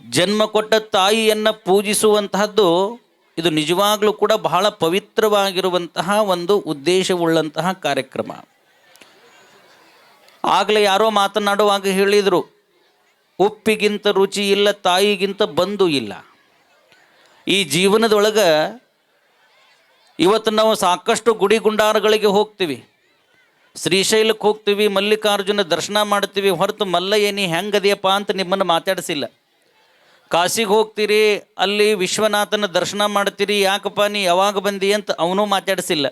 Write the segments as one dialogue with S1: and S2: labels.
S1: ಜನ್ಮ ಕೊಟ್ಟ ತಾಯಿಯನ್ನು ಪೂಜಿಸುವಂತಹದ್ದು ಇದು ನಿಜವಾಗಲೂ ಕೂಡ ಬಹಳ ಪವಿತ್ರವಾಗಿರುವಂತಹ ಒಂದು ಉದ್ದೇಶವುಳ್ಳಂತಹ ಕಾರ್ಯಕ್ರಮ. ಆಗಲೇ ಯಾರೋ ಮಾತನಾಡುವಾಗ ಹೇಳಿದರು, ಉಪ್ಪಿಗಿಂತ ರುಚಿ ಇಲ್ಲ, ತಾಯಿಗಿಂತ ಬಂಧು ಇಲ್ಲ. ಈ ಜೀವನದೊಳಗೆ ಇವತ್ತು ನಾವು ಸಾಕಷ್ಟು ಗುಡಿ ಗುಂಡಾರಗಳಿಗೆ ಹೋಗ್ತೀವಿ. ಶ್ರೀಶೈಲಕ್ಕೆ ಹೋಗ್ತೀವಿ, ಮಲ್ಲಿಕಾರ್ಜುನ ದರ್ಶನ ಮಾಡ್ತೀವಿ, ಹೊರತು ಮಲ್ಲಯ್ಯನಿ ಹೆಂಗದೆಯಪ್ಪ ಅಂತ ನಿಮ್ಮನ್ನು ಮಾತಾಡಿಸಿಲ್ಲ. ಕಾಶಿಗೆ ಹೋಗ್ತೀರಿ, ಅಲ್ಲಿ ವಿಶ್ವನಾಥನ ದರ್ಶನ ಮಾಡ್ತೀರಿ, ಯಾಕಪ್ಪ ನೀ ಯಾವಾಗ ಬಂದಿ ಅಂತ ಅವನು ಮಾತಾಡಿಸಿಲ್ಲ.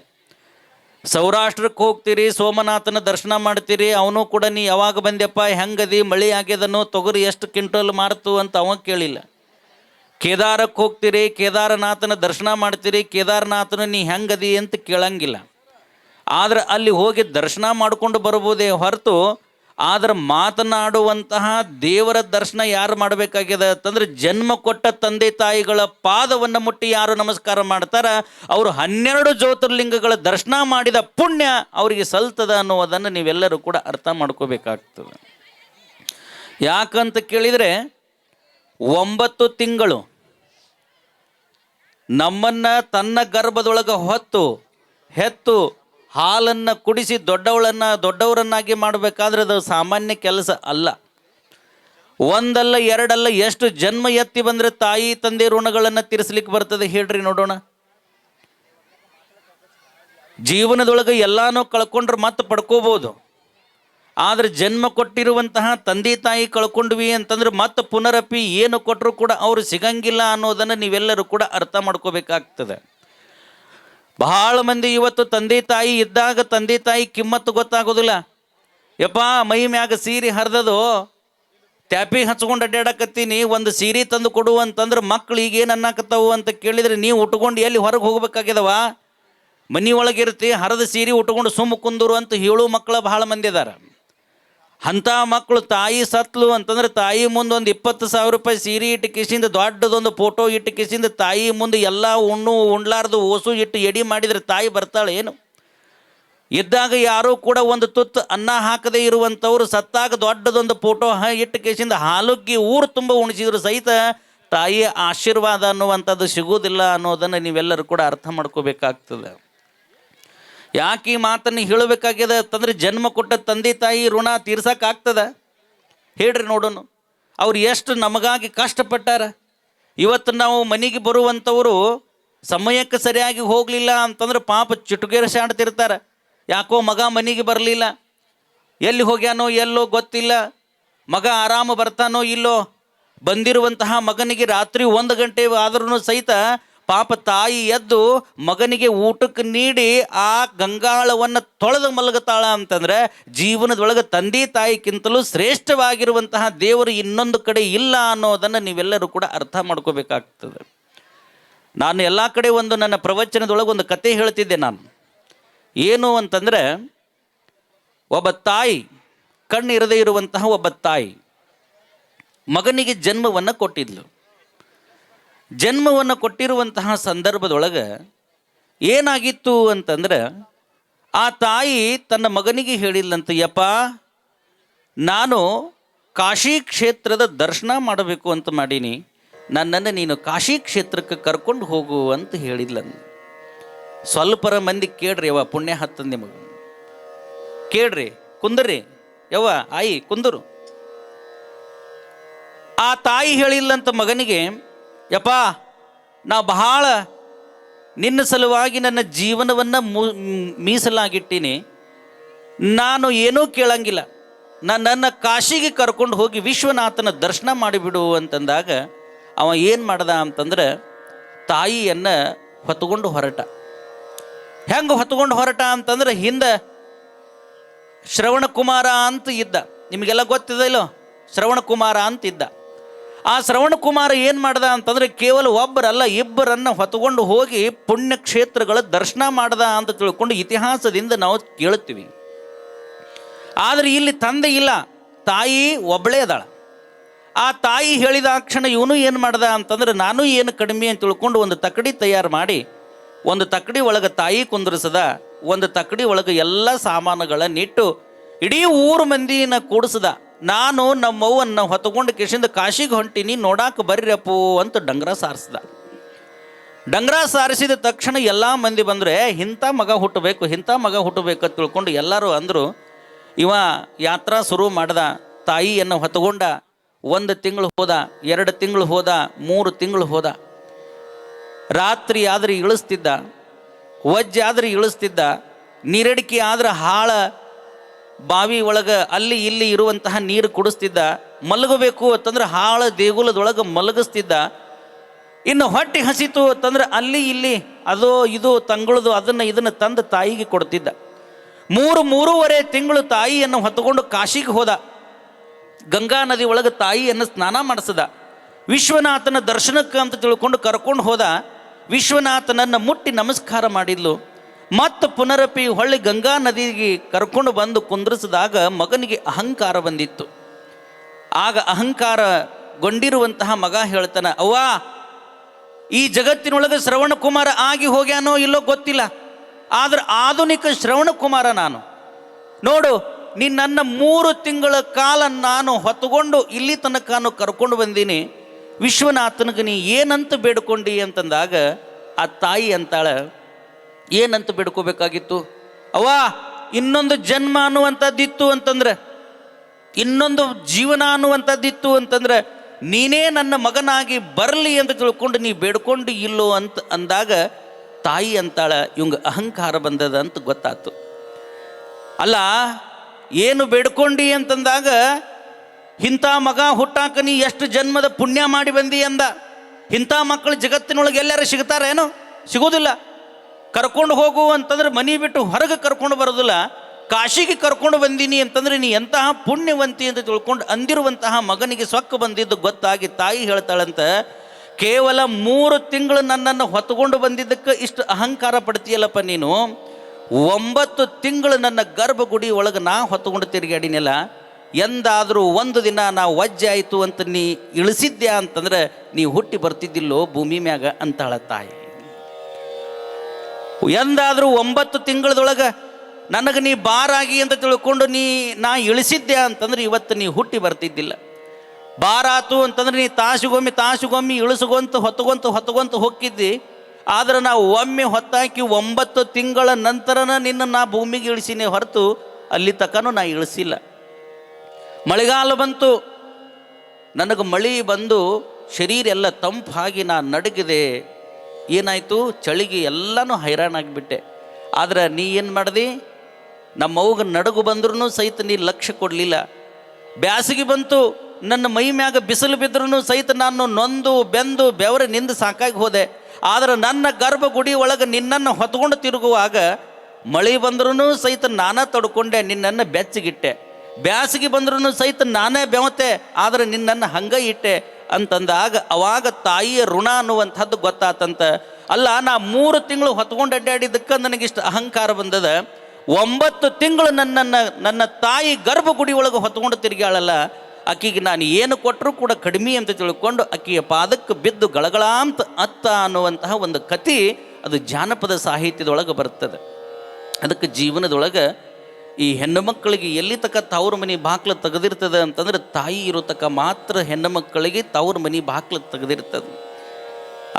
S1: ಸೌರಾಷ್ಟ್ರಕ್ಕೆ ಹೋಗ್ತೀರಿ, ಸೋಮನಾಥನ ದರ್ಶನ ಮಾಡ್ತೀರಿ, ಅವನು ಕೂಡ ನೀ ಯಾವಾಗ ಬಂದ್ಯಪ್ಪ, ಹೆಂಗದಿ, ಮಳೆ ಆಗ್ಯದನೋ ತೊಗರಿ ಎಷ್ಟು ಕ್ವಿಂಟಲ್ ಮಾರ್ತು ಅಂತ ಅವ ಕೇಳಿಲ್ಲ. ಕೇದಾರಕ್ಕೆ ಹೋಗ್ತೀರಿ, ಕೇದಾರನಾಥನ ದರ್ಶನ ಮಾಡ್ತೀರಿ, ಕೇದಾರನಾಥನ ನೀ ಹೆಂಗದಿ ಅಂತ ಕೇಳಂಗಿಲ್ಲ. ಆದ್ರೆ ಅಲ್ಲಿ ಹೋಗಿ ದರ್ಶನ ಮಾಡಿಕೊಂಡು ಬರ್ಬೋದೇ ಹೊರತು ಆದ್ರೆ ಮಾತನಾಡುವಂತಹ ದೇವರ ದರ್ಶನ ಯಾರು ಮಾಡಬೇಕಾಗಿದೆ ಅಂತಂದ್ರೆ ಜನ್ಮ ಕೊಟ್ಟ ತಂದೆ ತಾಯಿಗಳ ಪಾದವನ್ನು ಮುಟ್ಟಿ ಯಾರು ನಮಸ್ಕಾರ ಮಾಡ್ತಾರ? ಅವರು ಹನ್ನೆರಡು ಜ್ಯೋತಿರ್ಲಿಂಗಗಳ ದರ್ಶನ ಮಾಡಿದ ಪುಣ್ಯ ಅವರಿಗೆ ಸಲ್ತದ ಅನ್ನೋದನ್ನು ನೀವೆಲ್ಲರೂ ಕೂಡ ಅರ್ಥ ಮಾಡ್ಕೋಬೇಕಾಗ್ತದೆ. ಯಾಕಂತ ಕೇಳಿದರೆ ಒಂಬತ್ತು ತಿಂಗಳು ನಮ್ಮನ್ನ ತನ್ನ ಗರ್ಭದೊಳಗೆ ಹೊತ್ತು, ಹೆತ್ತು ಹಾಲನ್ನು ಕುಡಿಸಿ ದೊಡ್ಡವಳನ್ನ, ದೊಡ್ಡವರನ್ನಾಗಿ ಮಾಡಬೇಕಾದ್ರೆ ಅದು ಸಾಮಾನ್ಯ ಕೆಲಸ ಅಲ್ಲ. ಒಂದಲ್ಲ ಎರಡಲ್ಲ ಎಷ್ಟು ಜನ್ಮ ಎತ್ತಿ ಬಂದರೆ ತಾಯಿ, ತಂದೆ ಋಣಗಳನ್ನು ತೀರಿಸ್ಲಿಕ್ಕೆ ಬರ್ತದೆ ಹೇಳ್ರಿ ನೋಡೋಣ. ಜೀವನದೊಳಗೆ ಎಲ್ಲಾನು ಕಳ್ಕೊಂಡ್ರೆ ಮತ್ತೆ ಪಡ್ಕೋಬೋದು. ಆದರೆ ಜನ್ಮ ಕೊಟ್ಟಿರುವಂತಹ ತಂದೆ, ತಾಯಿ ಕಳ್ಕೊಂಡ್ವಿ ಅಂತಂದ್ರೆ ಮತ್ತೆ ಪುನರಪಿ ಏನು ಕೊಟ್ಟರು ಕೂಡ ಅವರು ಸಿಗಂಗಿಲ್ಲ ಅನ್ನೋದನ್ನು ನೀವೆಲ್ಲರೂ ಕೂಡ ಅರ್ಥ ಮಾಡ್ಕೋಬೇಕಾಗ್ತದೆ. ಬಹಳ ಮಂದಿ ಇವತ್ತು ತಂದೆ ತಾಯಿ ಇದ್ದಾಗ ತಂದೆ ತಾಯಿ ಕಿಮ್ಮತ್ತು ಗೊತ್ತಾಗೋದಿಲ್ಲ. ಯಪ್ಪ, ಮೈ ಮ್ಯಾಗ ಸೀರೆ ಹರಿದದು, ಟ್ಯಾಪಿ ಹಚ್ಕೊಂಡು ಅಡ್ಡಾಡಕತ್ತೀನಿ, ಒಂದು ಸೀರೆ ತಂದು ಕೊಡು ಅಂತಂದ್ರೆ ಮಕ್ಳು ಈಗೇನು ಅನ್ನಕತ್ತಾವು ಅಂತ ಕೇಳಿದ್ರೆ ನೀವು ಉಟ್ಕೊಂಡು ಎಲ್ಲಿ ಹೊರಗೆ ಹೋಗ್ಬೇಕಾಗ್ಯದವ? ಮನಿ ಒಳಗಿರ್ತಿ ಹರದ ಸೀರೆ ಉಟ್ಕೊಂಡು ಸುಮ್ಮ ಕುಂದರು ಅಂತ ಹೇಳೋ ಮಕ್ಕಳು ಬಹಳ ಮಂದಿ ಅದಾರ. ಅಂಥ ಮಕ್ಕಳು ತಾಯಿ ಸತ್ಲು ಅಂತಂದ್ರೆ ತಾಯಿ ಮುಂದೆ ಒಂದು ಇಪ್ಪತ್ತು ಸಾವಿರ ರೂಪಾಯಿ ಸೀರೆ ಇಟ್ಟು ಕಿಸಿಂದ ದೊಡ್ಡದೊಂದು ಫೋಟೋ ಇಟ್ಟು ಕಿಸಿಂದ ತಾಯಿ ಮುಂದೆ ಎಲ್ಲ ಉಣ್ಣು ಉಣ್ಲಾರ್ದು ಓಸು ಇಟ್ಟು ಎಡಿ ಮಾಡಿದ್ರೆ ತಾಯಿ ಬರ್ತಾಳೆ ಏನು? ಇದ್ದಾಗ ಯಾರೂ ಕೂಡ ಒಂದು ತುತ್ತು ಅನ್ನ ಹಾಕದೇ ಇರುವಂಥವ್ರು ಸತ್ತಾಗ ದೊಡ್ಡದೊಂದು ಫೋಟೋ ಇಟ್ಟು ಕೇಸಿಂದ ಹಾಲುಗ್ಗಿ ಊರು ತುಂಬ ಉಣಿಸಿದ್ರು ಸಹಿತ ತಾಯಿಯ ಆಶೀರ್ವಾದ ಅನ್ನುವಂಥದ್ದು ಸಿಗುವುದಿಲ್ಲ ಅನ್ನೋದನ್ನು ನೀವೆಲ್ಲರೂ ಕೂಡ ಅರ್ಥ ಮಾಡ್ಕೋಬೇಕಾಗ್ತದೆ. ಯಾಕೆ ಈ ಮಾತನ್ನು ಹೇಳಬೇಕಾಗ್ಯದ? ಅಂತಂದ್ರೆ ಜನ್ಮ ಕೊಟ್ಟ ತಂದೆ ತಾಯಿ ಋಣ ತೀರ್ಸಕ್ಕಾಗ್ತದ? ಹೇಳ್ರಿ ನೋಡೋಣ ಅವ್ರು ಎಷ್ಟು ನಮಗಾಗಿ ಕಷ್ಟಪಟ್ಟಾರ? ಇವತ್ತು ನಾವು ಮನೆಗೆ ಬರುವಂಥವರು ಸಮಯಕ್ಕೆ ಸರಿಯಾಗಿ ಹೋಗಲಿಲ್ಲ ಅಂತಂದ್ರೆ ಪಾಪ ಚುಟುಗೇರಿಸಾಡ್ತಿರ್ತಾರೆ ಯಾಕೋ ಮಗ ಮನೆಗೆ ಬರಲಿಲ್ಲ. ಎಲ್ಲಿ ಹೋಗ್ಯಾನೋ, ಎಲ್ಲೋ ಗೊತ್ತಿಲ್ಲ. ಮಗ ಆರಾಮ ಬರ್ತಾನೋ ಇಲ್ಲೋ? ಬಂದಿರುವಂತಹ ಮಗನಿಗೆ ರಾತ್ರಿ ಒಂದು ಗಂಟೆ ಆದ್ರೂ ಸಹಿತ ಪಾಪ ತಾಯಿ ಎದ್ದು ಮಗನಿಗೆ ಊಟಕ್ಕೆ ನೀಡಿ ಆ ಗಂಗಾಳವನ್ನು ತೊಳೆದು ಮಲಗುತ್ತಾಳ ಅಂತಂದ್ರೆ ಜೀವನದೊಳಗೆ ತಂದೆ ತಾಯಿಗಿಂತಲೂ ಶ್ರೇಷ್ಠವಾಗಿರುವಂತಹ ದೇವರು ಇನ್ನೊಂದು ಕಡೆ ಇಲ್ಲ ಅನ್ನೋದನ್ನು ನೀವೆಲ್ಲರೂ ಕೂಡ ಅರ್ಥ ಮಾಡ್ಕೋಬೇಕಾಗ್ತದೆ. ನಾನು ಎಲ್ಲ ಕಡೆ ಒಂದು ನನ್ನ ಪ್ರವಚನದೊಳಗೆ ಒಂದು ಕತೆ ಹೇಳ್ತಿದ್ದೆ ನಾನು. ಏನು ಅಂತಂದರೆ, ಒಬ್ಬ ತಾಯಿ, ಕಣ್ಣಿರದೇ ಇರುವಂತಹ ಒಬ್ಬ ತಾಯಿ ಮಗನಿಗೆ ಜನ್ಮವನ್ನು ಕೊಟ್ಟಿದ್ಲು. ಜನ್ಮವನ್ನು ಕೊಟ್ಟಿರುವಂತಹ ಸಂದರ್ಭದೊಳಗೆ ಏನಾಗಿತ್ತು ಅಂತಂದ್ರೆ, ಆ ತಾಯಿ ತನ್ನ ಮಗನಿಗೆ ಹೇಳಿಲ್ಲಂತ, ಯಪ್ಪ, ನಾನು ಕಾಶಿ ಕ್ಷೇತ್ರದ ದರ್ಶನ ಮಾಡಬೇಕು ಅಂತ ಮಾಡೀನಿ. ನನ್ನನ್ನು ನೀನು ಕಾಶಿ ಕ್ಷೇತ್ರಕ್ಕೆ ಕರ್ಕೊಂಡು ಹೋಗು ಅಂತ ಹೇಳಿಲ್ಲ ಸ್ವಲ್ಪರ ಮಂದಿ ಕೇಳ್ರಿ, ಯವ್ವ, ಪುಣ್ಯ ಹತ್ತಂದ ನಿಮಗೆ. ಕೇಳ್ರಿ, ಕುಂದ್ರಿ, ಯವ್ವ, ಆಯಿ, ಕುಂದರು. ಆ ತಾಯಿ ಹೇಳಿಲ್ಲಂತ ಮಗನಿಗೆ ಯಪ್ಪ, ನಾ ಬಹಳ ನಿನ್ನ ಸಲುವಾಗಿ ನನ್ನ ಜೀವನವನ್ನು ಮೀಸಲಾಗಿಟ್ಟೀನಿ. ನಾನು ಏನೂ ಕೇಳಂಗಿಲ್ಲ. ನಾನು ನನ್ನ ಕಾಶಿಗೆ ಕರ್ಕೊಂಡು ಹೋಗಿ ವಿಶ್ವನಾಥನ ದರ್ಶನ ಮಾಡಿಬಿಡು ಅಂತಂದಾಗ ಅವ ಏನು ಮಾಡ್ದ ಅಂತಂದ್ರೆ ತಾಯಿಯನ್ನು ಹೊತ್ಕೊಂಡು ಹೊರಟ. ಹೆಂಗೆ ಹೊತ್ಕೊಂಡು ಹೊರಟ ಅಂತಂದ್ರೆ ಹಿಂದೆ ಶ್ರವಣ ಕುಮಾರ ಅಂತ ಇದ್ದ. ನಿಮಗೆಲ್ಲ ಗೊತ್ತಿದೆಯಲ್ಲೋ ಶ್ರವಣ ಕುಮಾರ ಅಂತ ಇದ್ದ. ಆ ಶ್ರವಣ ಕುಮಾರ ಏನು ಮಾಡ್ದ ಅಂತಂದ್ರೆ ಕೇವಲ ಒಬ್ಬರಲ್ಲ, ಇಬ್ಬರನ್ನು ಹೊತ್ಕೊಂಡು ಹೋಗಿ ಪುಣ್ಯಕ್ಷೇತ್ರಗಳ ದರ್ಶನ ಮಾಡ್ದ ಅಂತ ತಿಳ್ಕೊಂಡು ಇತಿಹಾಸದಿಂದ ನಾವು ಕೇಳುತ್ತೀವಿ. ಆದರೆ ಇಲ್ಲಿ ತಂದೆ ಇಲ್ಲ, ತಾಯಿ ಒಬ್ಬಳೇ ಅದಾಳ. ಆ ತಾಯಿ ಹೇಳಿದ ಕ್ಷಣ ಇವನು ಏನು ಮಾಡ್ದ ಅಂತಂದ್ರೆ, ನಾನು ಏನು ಕಡಿಮೆ ಅಂತ ತಿಳ್ಕೊಂಡು ಒಂದು ತಕಡಿ ತಯಾರು ಮಾಡಿ, ಒಂದು ತಕಡಿ ಒಳಗೆ ತಾಯಿ ಕುಂದರಿಸದ, ಒಂದು ತಕಡಿ ಒಳಗೆ ಎಲ್ಲ ಸಾಮಾನುಗಳನ್ನಿಟ್ಟು ಇಡೀ ಊರು ಮಂದಿನ ಕೂಡಿಸ್ದ. ನಾನು ನಮ್ಮವ್ವನ್ನ ಹೊತ್ಕೊಂಡು ಕಿಶಿಂದ ಕಾಶಿಗೆ ಹೊಂಟೀನಿ, ನೋಡಾಕ ಬರ್ರಪ್ಪು ಅಂತ ಡಂಗ್ರ ಸಾರಿಸ್ದ. ಡಂಗ್ರ ಸಾರಿಸಿದ ತಕ್ಷಣ ಎಲ್ಲ ಮಂದಿ ಬಂದರೆ ಇಂಥ ಮಗ ಹುಟ್ಟಬೇಕು, ಇಂಥ ಮಗ ಹುಟ್ಟಬೇಕು ಅಂತ ತಿಳ್ಕೊಂಡು ಎಲ್ಲರೂ ಅಂದರು, ಇವ ಯಾತ್ರಾ ಶುರು ಮಾಡ್ದ, ತಾಯಿಯನ್ನು ಹೊತ್ಕೊಂಡ ಒಂದು ತಿಂಗಳು ಹೋದ, ಎರಡು ತಿಂಗಳು ಹೋದ, ಮೂರು ತಿಂಗಳು ಹೋದ. ರಾತ್ರಿ ಆದ್ರೆ ಇಳಿಸ್ತಿದ್ದ, ವಜ್ಜೆ ಆದ್ರೆ ಇಳಿಸ್ತಿದ್ದ, ನೀರಡಿಕೆ ಆದ್ರೆ ಹಾಳ ಬಾವಿ ಒಳಗೆ ಅಲ್ಲಿ ಇಲ್ಲಿ ಇರುವಂತಹ ನೀರು ಕುಡಿಸ್ತಿದ್ದ, ಮಲಗಬೇಕು ಅಂತಂದ್ರೆ ಹಾಳ ದೇಗುಲದೊಳಗೆ ಮಲಗಿಸ್ತಿದ್ದ, ಇನ್ನು ಹೊಟ್ಟೆ ಹಸಿತು ಅಂತಂದ್ರೆ ಅಲ್ಲಿ ಇಲ್ಲಿ ಅದು ಇದು ತಂಗಳದು ಅದನ್ನು ಇದನ್ನು ತಂದು ತಾಯಿಗೆ ಕೊಡ್ತಿದ್ದ. ಮೂರು ಮೂರುವರೆ ತಿಂಗಳು ತಾಯಿಯನ್ನು ಹೊತ್ತುಕೊಂಡು ಕಾಶಿಗೆ ಹೋದ. ಗಂಗಾ ನದಿ ಒಳಗೆ ತಾಯಿಯನ್ನು ಸ್ನಾನ ಮಾಡಿಸದ. ವಿಶ್ವನಾಥನ ದರ್ಶನಕ್ಕೆ ಅಂತ ತಿಳ್ಕೊಂಡು ಕರ್ಕೊಂಡು ಹೋದ. ವಿಶ್ವನಾಥನನ್ನು ಮುಟ್ಟಿ ನಮಸ್ಕಾರ ಮಾಡಿದ್ಲು. ಮತ್ತು ಪುನರಪಿ ಹೊಳ್ಳಿ ಗಂಗಾ ನದಿಗೆ ಕರ್ಕೊಂಡು ಬಂದು ಕುಂದ್ರಿಸಿದಾಗ ಮಗನಿಗೆ ಅಹಂಕಾರ ಬಂದಿತ್ತು. ಆಗ ಅಹಂಕಾರಗೊಂಡಿರುವಂತಹ ಮಗ ಹೇಳ್ತಾನೆ, ಅವ್ವ, ಈ ಜಗತ್ತಿನೊಳಗೆ ಶ್ರವಣ ಕುಮಾರ ಆಗಿ ಹೋಗ್ಯಾನೋ ಇಲ್ಲೋ ಗೊತ್ತಿಲ್ಲ, ಆದ್ರೆ ಆಧುನಿಕ ಶ್ರವಣ ಕುಮಾರ ನಾನು. ನೋಡು ನನ್ನ ಮೂರು ತಿಂಗಳ ಕಾಲ ನಾನು ಹೊತ್ತುಕೊಂಡು ಇಲ್ಲಿ ತನಕ ಕರ್ಕೊಂಡು ಬಂದೀನಿ, ವಿಶ್ವನಾಥನಿಗೆ ನೀ ಏನಂತ ಬೇಡ್ಕೊಂಡಿ ಅಂತಂದಾಗ ಆ ತಾಯಿ ಅಂತಾಳ ಏನಂತ ಬೇಡ್ಕೋಬೇಕಾಗಿತ್ತು? ಅವ ಇನ್ನೊಂದು ಜನ್ಮ ಅನ್ನುವಂಥದ್ದಿತ್ತು ಅಂತಂದ್ರೆ, ಇನ್ನೊಂದು ಜೀವನ ಅನ್ನುವಂಥದ್ದಿತ್ತು ಅಂತಂದ್ರೆ, ನೀನೇ ನನ್ನ ಮಗನಾಗಿ ಬರಲಿ ಅಂತ ತಿಳ್ಕೊಂಡು ನೀ ಬೇಡ್ಕೊಂಡು ಇಲ್ಲೋ ಅಂತ ಅಂದಾಗ ತಾಯಿ ಅಂತಾಳ, ಇವಂಗ ಅಹಂಕಾರ ಬಂದದ ಅಂತ ಗೊತ್ತಾತು. ಅಲ್ಲ, ಏನು ಬೇಡ್ಕೊಂಡಿ ಅಂತಂದಾಗ, ಇಂಥ ಮಗ ಹುಟ್ಟಾಕ ನೀ ಎಷ್ಟು ಜನ್ಮದ ಪುಣ್ಯ ಮಾಡಿ ಬಂದಿ ಅಂದ. ಇಂಥ ಮಕ್ಕಳು ಜಗತ್ತಿನೊಳಗೆ ಎಲ್ಲರೂ ಸಿಗ್ತಾರೇನು? ಸಿಗೋದಿಲ್ಲ. ಕರ್ಕೊಂಡು ಹೋಗು ಅಂತಂದ್ರೆ ಮನಿ ಬಿಟ್ಟು ಹೊರಗೆ ಕರ್ಕೊಂಡು ಬರೋದಿಲ್ಲ. ಕಾಶಿಗೆ ಕರ್ಕೊಂಡು ಬಂದೀನಿ ಅಂತಂದ್ರೆ ನೀ ಎಂತಹ ಪುಣ್ಯವಂತಿ ಅಂತ ತಿಳ್ಕೊಂಡು ಅಂದಿರುವಂತಹ ಮಗನಿಗೆ ಸೊಕ್ಕ ಬಂದಿದ್ದು ಗೊತ್ತಾಗಿ ತಾಯಿ ಹೇಳ್ತಾಳಂತ, ಕೇವಲ ಮೂರು ತಿಂಗಳು ನನ್ನನ್ನು ಹೊತ್ಕೊಂಡು ಬಂದಿದ್ದಕ್ಕೆ ಇಷ್ಟು ಅಹಂಕಾರ ಪಡ್ತೀಯಲ್ಲಪ್ಪ ನೀನು. ಒಂಬತ್ತು ತಿಂಗಳು ನನ್ನ ಗರ್ಭಗುಡಿ ಒಳಗೆ ನಾ ಹೊತ್ಕೊಂಡು ತಿರುಗಾಡಿನಲ್ಲ ಎಂದಾದರೂ ಒಂದು ದಿನ ನಾ ವಜ್ಜೆ ಆಯಿತು ಅಂತ ನೀ ಇಳಿಸಿದ್ಯಾ ಅಂತಂದ್ರೆ ನೀ ಹುಟ್ಟಿ ಬರ್ತಿದ್ದಿಲ್ಲೋ ಭೂಮಿ ಮ್ಯಾಗ ಅಂತಾಳ ತಾಯಿ. ಎಂದಾದರೂ ಒಂಬತ್ತು ತಿಂಗಳದೊಳಗೆ ನನಗೆ ನೀ ಬಾರಾಗಿ ಅಂತ ತಿಳ್ಕೊಂಡು ನೀ, ನಾ ಇಳಿಸಿದ್ದೆ ಅಂತಂದ್ರೆ ಇವತ್ತು ನೀ ಹುಟ್ಟಿ ಬರ್ತಿದ್ದಿಲ್ಲ. ಬಾರಾತು ಅಂತಂದ್ರೆ ನೀ ತಾಸುಗೊಮ್ಮೆ ತಾಸುಗೊಮ್ಮೆ ಇಳಿಸ್ಕೊಂತ ಹೊತ್ಕೊಂತ ಹೊತ್ಕೊಂತ ಹೊಕ್ಕಿದ್ದಿ ಆದ್ರೆ ನಾವು ಒಮ್ಮೆ ಹೊತ್ತಾಕಿ ಒಂಬತ್ತು ತಿಂಗಳ ನಂತರನ ನಿನ್ನ ನಾ ಭೂಮಿಗೆ ಇಳಿಸಿನೇ ಹೊರತು ಅಲ್ಲಿ ತಕನು ನಾ ಇಳಿಸಿಲ್ಲ. ಮಳೆಗಾಲ ಬಂತು. ನನಗೆ ಮಳೆ ಬಂದು ಶರೀರ ಎಲ್ಲ ತಂಪಾಗಿ ನಾ ನಡಗಿದೆ. ಏನಾಯಿತು? ಚಳಿಗೆ ಎಲ್ಲನೂ ಹೈರಾಣಾಗಿಬಿಟ್ಟೆ ಆದ್ರೆ ನೀ ಏನು ಮಾಡ್ದಿ? ನಮ್ಮ ಅವ್ಗ ನಡಗು ಬಂದ್ರೂ ಸಹಿತ ನೀ ಲಕ್ಷ್ಯ ಕೊಡಲಿಲ್ಲ. ಬ್ಯಾಸಿಗೆ ಬಂತು, ನನ್ನ ಮೈ ಮ್ಯಾಗ ಬಿಸಿಲು ಬಿದ್ರೂ ಸಹಿತ ನಾನು ನೊಂದು, ಬೆಂದು, ಬೆವರೆ ನಿಂದು ಸಾಕಾಗಿ ಹೋದೆ. ಆದ್ರೆ ನನ್ನ ಗರ್ಭಗುಡಿ ಒಳಗೆ ನಿನ್ನನ್ನು ಹೊತ್ಕೊಂಡು ತಿರುಗುವಾಗ ಮಳೆ ಬಂದ್ರೂ ಸಹಿತ ನಾನೇ ತಡ್ಕೊಂಡೆ, ನಿನ್ನನ್ನು ಬೆಚ್ಚಗಿಟ್ಟೆ. ಬ್ಯಾಸಿಗೆ ಬಂದ್ರೂ ಸಹಿತ ನಾನೇ ಬೆವತೆ ಆದರೆ ನಿನ್ನನ್ನು ಹಂಗೆ ಇಟ್ಟೆ. ಅಂತಂದಾಗ ಅವಾಗ ತಾಯಿಯ ಋಣ ಅನ್ನುವಂಥದ್ದು ಗೊತ್ತಾತಂತ. ಅಲ್ಲ, ನಾ ಮೂರು ತಿಂಗಳು ಹೊತ್ಕೊಂಡು ಅಡ್ಡಾಡಿದ್ದಕ್ಕೆ ನನಗಿಷ್ಟು ಅಹಂಕಾರ ಬಂದದ. ಒಂಬತ್ತು ತಿಂಗಳು ನನ್ನನ್ನು, ನನ್ನ ತಾಯಿ ಗರ್ಭಗುಡಿ ಒಳಗೆ ಹೊತ್ಕೊಂಡು ತಿರುಗಾಳಲ್ಲ ಆಕಿಗೆ ನಾನು ಏನು ಕೊಟ್ಟರೂ ಕೂಡ ಕಡಿಮೆ ಅಂತ ತಿಳ್ಕೊಂಡು ಅಕ್ಕಿಯ ಪಾದಕ್ಕೆ ಬಿದ್ದು ಗಳಗಳಾಂತ ಅತ್ತ ಅನ್ನುವಂತಹ ಒಂದು ಕತಿ ಅದು ಜಾನಪದ ಸಾಹಿತ್ಯದೊಳಗೆ ಬರ್ತದೆ. ಅದಕ್ಕೆ ಜೀವನದೊಳಗೆ ಈ ಹೆಣ್ಣು ಮಕ್ಕಳಿಗೆ ಎಲ್ಲಿ ತಕ್ಕ ತವ್ರ ಮನೆ ಬಾಕ್ಲು ತೆಗೆದಿರ್ತದೆ ಅಂತಂದ್ರೆ ತಾಯಿ ಇರೋ ತಕ್ಕ ಮಾತ್ರ ಹೆಣ್ಣು ಮಕ್ಕಳಿಗೆ ತವ್ರ ಮನೆ ಬಾಕ್ಲು ತೆಗೆದಿರ್ತದೆ.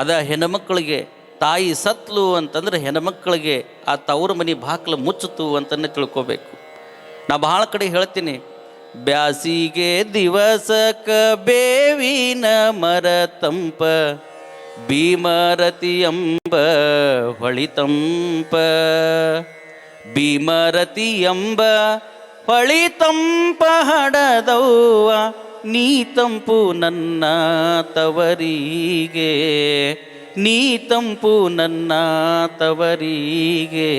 S1: ಅದ ಹೆಣ್ಣು ಮಕ್ಕಳಿಗೆ ತಾಯಿ ಸತ್ಲು ಅಂತಂದ್ರೆ ಹೆಣ್ಮಕ್ಳಿಗೆ ಆ ತವ್ರ ಮನೆ ಬಾಕ್ಲು ಮುಚ್ಚಿತು ಅಂತಲೇ ತಿಳ್ಕೋಬೇಕು. ನಾ ಭಾಳ ಕಡೆ ಹೇಳ್ತೀನಿ, ಬ್ಯಾಸಿಗೆ ದಿವಸಕ ಬೇವಿನ ಮರ ತಂಪ, ಭೀಮರತಿ ಎಂಬ ಹೊಳಿತಂಪ ಭೀಮರತಿ ಎಂಬ ಹೊಳಿತಂಪ ಹಡದವ್ವ, ನೀ ತಂಪು ನನ್ನ ತವರಿಗೆ. ನೀ ತಂಪು ನನ್ನ ತವರಿಗೆ.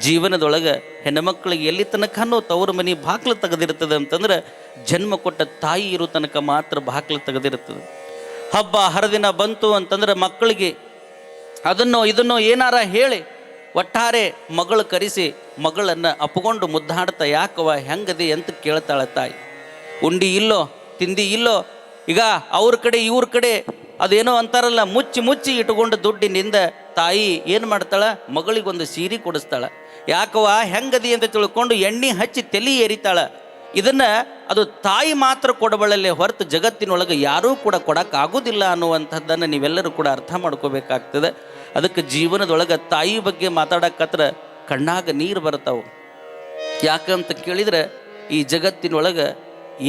S1: ಜೀವನದೊಳಗೆ ಹೆಣ್ಮಕ್ಳಿಗೆ ಎಲ್ಲಿ ತನಕನೂ ತವ್ರ ಮನೆ ಬಾಕ್ಲು ತೆಗೆದಿರ್ತದೆ ಅಂತಂದ್ರೆ, ಜನ್ಮ ಕೊಟ್ಟ ತಾಯಿ ಇರೋ ತನಕ ಮಾತ್ರ ಬಾಕ್ಲು ತೆಗೆದಿರ್ತದೆ ಹಬ್ಬ ಹರದಿನ ಬಂತು ಅಂತಂದ್ರೆ ಮಕ್ಕಳಿಗೆ ಅದನ್ನೋ ಇದನ್ನೋ ಏನಾರ ಹೇಳಿ ಒಟ್ಟಾರೆ ಮಗಳು ಕರೆಸಿ ಮಗಳನ್ನು ಅಪ್ಕೊಂಡು ಮುದ್ದಾಡ್ತಾ ಯಾಕವ ಹೆಂಗದಿ ಅಂತ ಕೇಳ್ತಾಳೆ ತಾಯಿ. ಉಂಡಿ ಇಲ್ಲೋ, ತಿಂಡಿ ಇಲ್ಲೋ, ಈಗ ಅವ್ರ ಕಡೆ, ಇವ್ರ ಕಡೆ ಅದೇನೋ ಅಂತಾರಲ್ಲ, ಮುಚ್ಚಿ ಮುಚ್ಚಿ ಇಟ್ಕೊಂಡು ದುಡ್ಡಿನಿಂದ ತಾಯಿ ಏನು ಮಾಡ್ತಾಳೆ? ಮಗಳಿಗೊಂದು ಸೀರೆ ಕೊಡಿಸ್ತಾಳೆ. ಯಾಕವ ಹೆಂಗದಿ ಅಂತ ತಿಳ್ಕೊಂಡು ಎಣ್ಣೆ ಹಚ್ಚಿ ತಲೆ ಏರಿತಾಳೆ. ಇದನ್ನು ಅದು ತಾಯಿ ಮಾತ್ರ ಕೊಡಬಳ್ಳಲ್ಲಿ ಹೊರತು ಜಗತ್ತಿನೊಳಗೆ ಯಾರೂ ಕೂಡ ಕೊಡೋಕ್ಕಾಗೋದಿಲ್ಲ ಅನ್ನುವಂಥದ್ದನ್ನು ನೀವೆಲ್ಲರೂ ಕೂಡ ಅರ್ಥ ಮಾಡ್ಕೋಬೇಕಾಗ್ತದೆ. ಅದಕ್ಕೆ ಜೀವನದೊಳಗೆ ತಾಯಿ ಬಗ್ಗೆ ಮಾತಾಡಕತ್ರ ಕಣ್ಣಾಗ ನೀರು ಬರ್ತಾವೆ. ಯಾಕಂತ ಕೇಳಿದ್ರೆ ಈ ಜಗತ್ತಿನೊಳಗೆ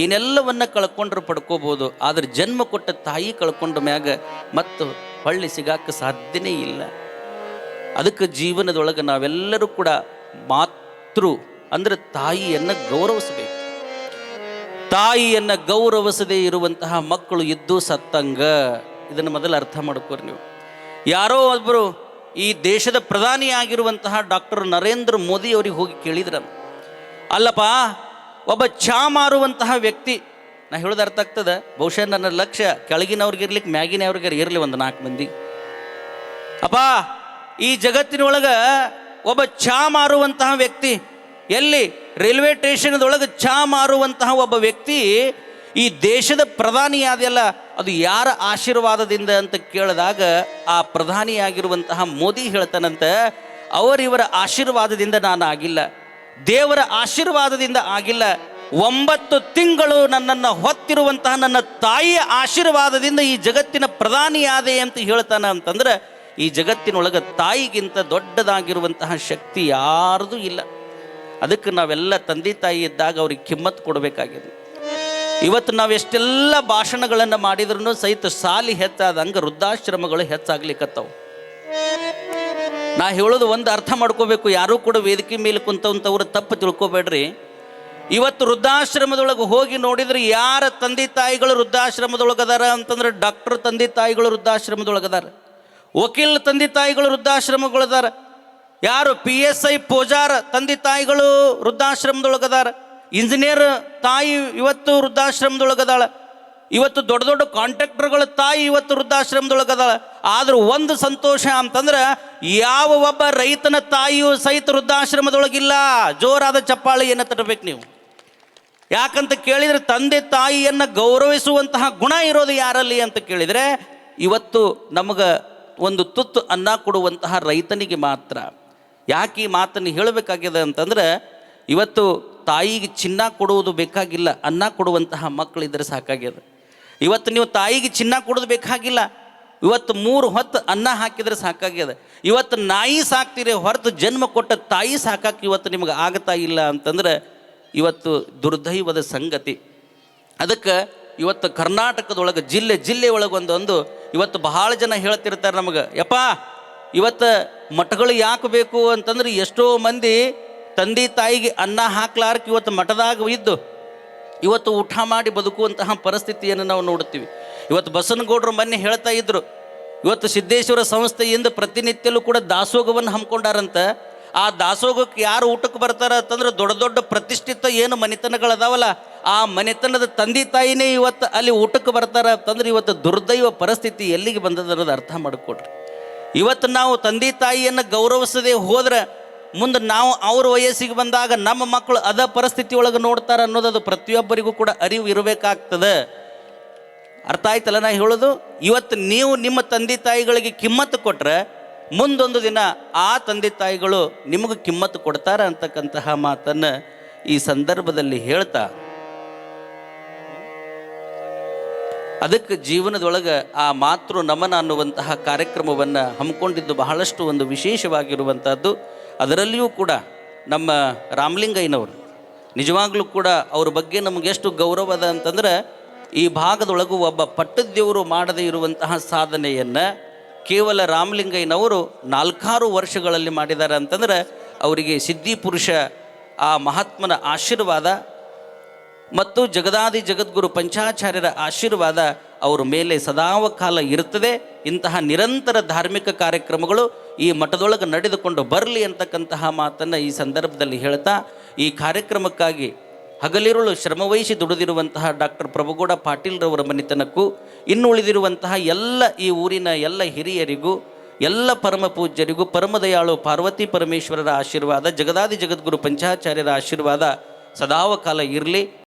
S1: ಏನೆಲ್ಲವನ್ನು ಕಳ್ಕೊಂಡ್ರೆ ಪಡ್ಕೋಬೋದು, ಆದ್ರೆ ಜನ್ಮ ಕೊಟ್ಟ ತಾಯಿ ಕಳ್ಕೊಂಡ ಮ್ಯಾಗ ಮತ್ತು ಹೊಳ್ಳಿ ಸಿಗಾಕ ಸಾಧ್ಯನೇ ಇಲ್ಲ. ಅದಕ್ಕೆ ಜೀವನದೊಳಗೆ ನಾವೆಲ್ಲರೂ ಕೂಡ ಮಾತೃ ಅಂದ್ರೆ ತಾಯಿಯನ್ನು ಗೌರವಿಸಬೇಕು. ತಾಯಿಯನ್ನು ಗೌರವಿಸದೇ ಇರುವಂತಹ ಮಕ್ಕಳು ಇದ್ದು ಸತ್ತಂಗ. ಇದನ್ನು ಮೊದಲು ಅರ್ಥ ಮಾಡ್ಕೋರಿ ನೀವು. ಯಾರೋ ಒಬ್ಬರು ಈ ದೇಶದ ಪ್ರಧಾನಿಯಾಗಿರುವಂತಹ ಡಾಕ್ಟರ್ ನರೇಂದ್ರ ಮೋದಿ ಅವರಿಗೆ ಹೋಗಿ ಕೇಳಿದ್ರ ಅಲ್ಲಪ್ಪ, ಒಬ್ಬ ಚಾ ಮಾರುವಂತಹ ವ್ಯಕ್ತಿ, ನಾ ಹೇಳೋದು ಅರ್ಥ ಆಗ್ತದೆ? ಬಹುಶಃ ನನ್ನ ಲಕ್ಷ್ಯ ಕೆಳಗಿನವ್ರಿಗೆ ಇರ್ಲಿಕ್ಕೆ ಮ್ಯಾಗಿನವ್ರಿಗೆ ಇರಲಿ ಒಂದು ನಾಲ್ಕು ಮಂದಿ. ಅಪ್ಪ, ಈ ಜಗತ್ತಿನೊಳಗೆ ಒಬ್ಬ ಚಾ ಮಾರುವಂತಹ ವ್ಯಕ್ತಿ, ಎಲ್ಲಿ ರೈಲ್ವೆ ಸ್ಟೇಷನ್ದೊಳಗೆ ಚಾ ಮಾರುವಂತಹ ಒಬ್ಬ ವ್ಯಕ್ತಿ ಈ ದೇಶದ ಪ್ರಧಾನಿ ಅದು ಯಾರ ಆಶೀರ್ವಾದದಿಂದ ಅಂತ ಕೇಳಿದಾಗ ಆ ಪ್ರಧಾನಿಯಾಗಿರುವಂತಹ ಮೋದಿ ಹೇಳ್ತಾನಂತ ಅವರಿವರ ಆಶೀರ್ವಾದದಿಂದ ನಾನು ಆಗಿಲ್ಲ. ದೇವರ ಆಶೀರ್ವಾದದಿಂದ ಆಗಿಲ್ಲ. ಒಂಬತ್ತು ತಿಂಗಳು ನನ್ನನ್ನು ಹೊತ್ತಿರುವಂತಹ ನನ್ನ ತಾಯಿಯ ಆಶೀರ್ವಾದದಿಂದ ಈ ಜಗತ್ತಿನ ಪ್ರಧಾನಿಯಾದೆ ಅಂತ ಹೇಳ್ತಾನೆ ಅಂತಂದ್ರೆ, ಈ ಜಗತ್ತಿನೊಳಗೆ ತಾಯಿಗಿಂತ ದೊಡ್ಡದಾಗಿರುವಂತಹ ಶಕ್ತಿ ಯಾರ್ದು ಇಲ್ಲ. ಅದಕ್ಕೆ ನಾವೆಲ್ಲ ತಂದೆ ತಾಯಿ ಇದ್ದಾಗ ಅವ್ರಿಗೆ ಕಿಮ್ಮತ್ತು ಕೊಡಬೇಕಾಗಿದೆ. ಇವತ್ತು ನಾವು ಎಷ್ಟೆಲ್ಲ ಭಾಷಣಗಳನ್ನು ಮಾಡಿದ್ರು ಸಹಿತ ಸಾಲಿ ಹೆಚ್ಚಾದಂಗೆ ವೃದ್ಧಾಶ್ರಮಗಳು ಹೆಚ್ಚಾಗ್ಲಿಕ್ಕತ್ತವು ನಾ ಹೇಳೋದು ಒಂದು ಅರ್ಥ ಮಾಡ್ಕೋಬೇಕು, ಯಾರೂ ಕೂಡ ವೇದಿಕೆ ಮೇಲೆ ಕುಂತವಂಥವ್ರು ತಪ್ಪು ತಿಳ್ಕೊಬೇಡ್ರಿ. ಇವತ್ತು ವೃದ್ಧಾಶ್ರಮದೊಳಗೆ ಹೋಗಿ ನೋಡಿದ್ರೆ ಯಾರ ತಂದೆ ತಾಯಿಗಳು ವೃದ್ಧಾಶ್ರಮದೊಳಗದಾರ ಅಂತಂದ್ರೆ ಡಾಕ್ಟರ್ ತಂದೆ ತಾಯಿಗಳು ವೃದ್ಧಾಶ್ರಮದೊಳಗದಾರ. ವಕೀಲ್ ತಂದೆ ತಾಯಿಗಳು ವೃದ್ಧಾಶ್ರಮಗಳದಾರ. ಯಾರು ಪಿ ಎಸ್ ಐ ಪೂಜಾರ ತಂದೆ ತಾಯಿಗಳು ವೃದ್ಧಾಶ್ರಮದೊಳಗದಾರ. ಇಂಜಿನಿಯರ್ ತಾಯಿ ಇವತ್ತು ವೃದ್ಧಾಶ್ರಮದೊಳಗದಾಳ. ಇವತ್ತು ದೊಡ್ಡ ದೊಡ್ಡ ಕಾಂಟ್ರಾಕ್ಟರ್ಗಳ ತಾಯಿ ಇವತ್ತು ವೃದ್ಧಾಶ್ರಮದೊಳಗದಾಳ. ಆದರೂ ಒಂದು ಸಂತೋಷ ಅಂತಂದ್ರೆ ಯಾವ ಒಬ್ಬ ರೈತನ ತಾಯಿಯು ಸಹಿತ ವೃದ್ಧಾಶ್ರಮದೊಳಗಿಲ್ಲ. ಜೋರಾದ ಚಪ್ಪಾಳೆ ಏನ ತರಬೇಕು ನೀವು. ಯಾಕಂತ ಕೇಳಿದರೆ ತಂದೆ ತಾಯಿಯನ್ನು ಗೌರವಿಸುವಂತಹ ಗುಣ ಇರೋದು ಯಾರಲ್ಲಿ ಅಂತ ಕೇಳಿದರೆ ಇವತ್ತು ನಮಗೆ ಒಂದು ತುತ್ತು ಅನ್ನ ಕೊಡುವಂತಹ ರೈತನಿಗೆ ಮಾತ್ರ. ಯಾಕೆ ಈ ಮಾತನ್ನು ಹೇಳಬೇಕಾಗಿದೆ ಅಂತಂದ್ರೆ ಇವತ್ತು ತಾಯಿಗೆ ಚಿನ್ನ ಕೊಡುವುದು ಬೇಕಾಗಿಲ್ಲ, ಅನ್ನ ಕೊಡುವಂತಹ ಮಕ್ಕಳಿದ್ದರೆ ಸಾಕಾಗ್ಯದ. ಇವತ್ತು ನೀವು ತಾಯಿಗೆ ಚಿನ್ನ ಕೊಡೋದು ಬೇಕಾಗಿಲ್ಲ, ಇವತ್ತು ಮೂರು ಹೊತ್ತು ಅನ್ನ ಹಾಕಿದರೆ ಸಾಕಾಗ್ಯದ. ಇವತ್ತು ನಾಯಿ ಸಾಕ್ತೀರಿ ಹೊರತು ಜನ್ಮ ಕೊಟ್ಟ ತಾಯಿ ಸಾಕಾಕಿ ಇವತ್ತು ನಿಮಗೆ ಆಗ್ತಾ ಇಲ್ಲ ಅಂತಂದ್ರೆ ಇವತ್ತು ದುರ್ದೈವದ ಸಂಗತಿ. ಅದಕ್ಕೆ ಇವತ್ತು ಕರ್ನಾಟಕದೊಳಗೆ ಜಿಲ್ಲೆ ಜಿಲ್ಲೆ ಒಳಗೆ ಒಂದೊಂದು, ಇವತ್ತು ಬಹಳ ಜನ ಹೇಳ್ತಿರ್ತಾರೆ ನಮಗೆ, ಯಪ್ಪ, ಇವತ್ತು ಮಠಗಳು ಯಾಕೆ ಬೇಕು? ಅಂತಂದ್ರೆ ಎಷ್ಟೋ ಮಂದಿ ತಂದೆ ತಾಯಿಗೆ ಅನ್ನ ಹಾಕ್ಲಾರ್ಕ ಇವತ್ತು ಮಠದಾಗ ಇದ್ದು, ಇವತ್ತು ಊಟ ಮಾಡಿ ಬದುಕುವಂತಹ ಪರಿಸ್ಥಿತಿಯನ್ನು ನಾವು ನೋಡ್ತೀವಿ ಇವತ್ತು ಬಸನಗೌಡರು ಮೊನ್ನೆ ಹೇಳ್ತಾ ಇದ್ರು, ಇವತ್ತು ಸಿದ್ದೇಶ್ವರ ಸಂಸ್ಥೆಯಿಂದ ಪ್ರತಿನಿತ್ಯಲೂ ಕೂಡ ದಾಸೋಗವನ್ನು ಹಮ್ಮಿಕೊಂಡಾರಂತ. ಆ ದಾಸೋಗಕ್ಕೆ ಯಾರು ಊಟಕ್ಕೆ ಬರ್ತಾರ ಅಂತಂದ್ರೆ ದೊಡ್ಡ ದೊಡ್ಡ ಪ್ರತಿಷ್ಠಿತ ಏನು ಮನೆತನಗಳದಾವಲ್ಲ, ಆ ಮನೆತನದ ತಂದೆ ತಾಯಿನೇ ಇವತ್ತು ಅಲ್ಲಿ ಊಟಕ್ಕೆ ಬರ್ತಾರ ಅಂತಂದ್ರೆ ಇವತ್ತು ದುರ್ದೈವ ಪರಿಸ್ಥಿತಿ ಎಲ್ಲಿಗೆ ಬಂದದ ಅರ್ಥ ಮಾಡಿಕೊಡ್ರಿ. ಇವತ್ತು ನಾವು ತಂದೆ ತಾಯಿಯನ್ನು ಗೌರವಿಸದೆ ಹೋದ್ರೆ ಮುಂದೆ ನಾವು ಅವ್ರ ವಯಸ್ಸಿಗೆ ಬಂದಾಗ ನಮ್ಮ ಮಕ್ಕಳು ಅದ ಪರಿಸ್ಥಿತಿ ಒಳಗೆ ನೋಡ್ತಾರೆ ಅನ್ನೋದು ಪ್ರತಿಯೊಬ್ಬರಿಗೂ ಕೂಡ ಅರಿವು ಇರಬೇಕಾಗ್ತದೆ. ಅರ್ಥ ಆಯ್ತಲ್ಲ ನಾ ಹೇಳೋದು? ಇವತ್ತು ನೀವು ನಿಮ್ಮ ತಂದೆ ತಾಯಿಗಳಿಗೆ ಕಿಮ್ಮತ್ತು ಕೊಟ್ಟರೆ ಮುಂದೊಂದು ದಿನ ಆ ತಂದೆ ತಾಯಿಗಳು ನಿಮಗೆ ಕಿಮ್ಮತ್ತು ಕೊಡ್ತಾರೆ ಅಂತಕ್ಕಂತಹ ಮಾತನ್ನು ಈ ಸಂದರ್ಭದಲ್ಲಿ ಹೇಳ್ತಾ. ಅದಕ್ಕೆ ಜೀವನದೊಳಗೆ ಆ ಮಾತೃ ನಮನ ಅನ್ನುವಂತಹ ಕಾರ್ಯಕ್ರಮವನ್ನು ಹಮ್ಮಿಕೊಂಡಿದ್ದು ಬಹಳಷ್ಟು ಒಂದು ವಿಶೇಷವಾಗಿರುವಂಥದ್ದು ಅದರಲ್ಲಿಯೂ ಕೂಡ ನಮ್ಮ ರಾಮಲಿಂಗಯ್ಯನವರು, ನಿಜವಾಗ್ಲೂ ಕೂಡ ಅವ್ರ ಬಗ್ಗೆ ನಮಗೆ ಎಷ್ಟು ಗೌರವ ಅದ ಅಂತಂದ್ರೆ, ಈ ಭಾಗದೊಳಗೂ ಒಬ್ಬ ಪಟ್ಟದ್ದೇವರು ಮಾಡದೇ ಇರುವಂತಹ ಸಾಧನೆಯನ್ನು ಕೇವಲ ರಾಮಲಿಂಗಯ್ಯನವರು ನಾಲ್ಕಾರು ವರ್ಷಗಳಲ್ಲಿ ಮಾಡಿದ್ದಾರೆ ಅಂತಂದ್ರೆ, ಅವರಿಗೆ ಸಿದ್ಧಿ ಪುರುಷ ಆ ಮಹಾತ್ಮನ ಆಶೀರ್ವಾದ ಮತ್ತು ಜಗದಾದಿ ಜಗದ್ಗುರು ಪಂಚಾಚಾರ್ಯರ ಆಶೀರ್ವಾದ ಅವರ ಮೇಲೆ ಸದಾವ ಕಾಲ ಇರುತ್ತದೆ. ಇಂತಹ ನಿರಂತರ ಧಾರ್ಮಿಕ ಕಾರ್ಯಕ್ರಮಗಳು ಈ ಮಠದೊಳಗೆ ನಡೆದುಕೊಂಡು ಬರಲಿ ಅಂತಕ್ಕಂತಹ ಮಾತನ್ನು ಈ ಸಂದರ್ಭದಲ್ಲಿ ಹೇಳ್ತಾ, ಈ ಕಾರ್ಯಕ್ರಮಕ್ಕಾಗಿ ಹಗಲಿರುಳು ಶ್ರಮವಹಿಸಿ ದುಡಿದಿರುವಂತಹ ಡಾಕ್ಟರ್ ಪ್ರಭುಗೌಡ ಪಾಟೀಲ್ರವರ ಮನೆತನಕ್ಕೂ, ಇನ್ನು ಉಳಿದಿರುವಂತಹ ಎಲ್ಲ ಈ ಊರಿನ ಎಲ್ಲ ಹಿರಿಯರಿಗೂ, ಎಲ್ಲ ಪರಮ ಪೂಜ್ಯರಿಗೂ ಪರಮದಯಾಳು ಪಾರ್ವತಿ ಪರಮೇಶ್ವರರ ಆಶೀರ್ವಾದ, ಜಗದಾದಿ ಜಗದ್ಗುರು ಪಂಚಾಚಾರ್ಯರ ಆಶೀರ್ವಾದ ಸದಾವ ಕಾಲ ಇರಲಿ.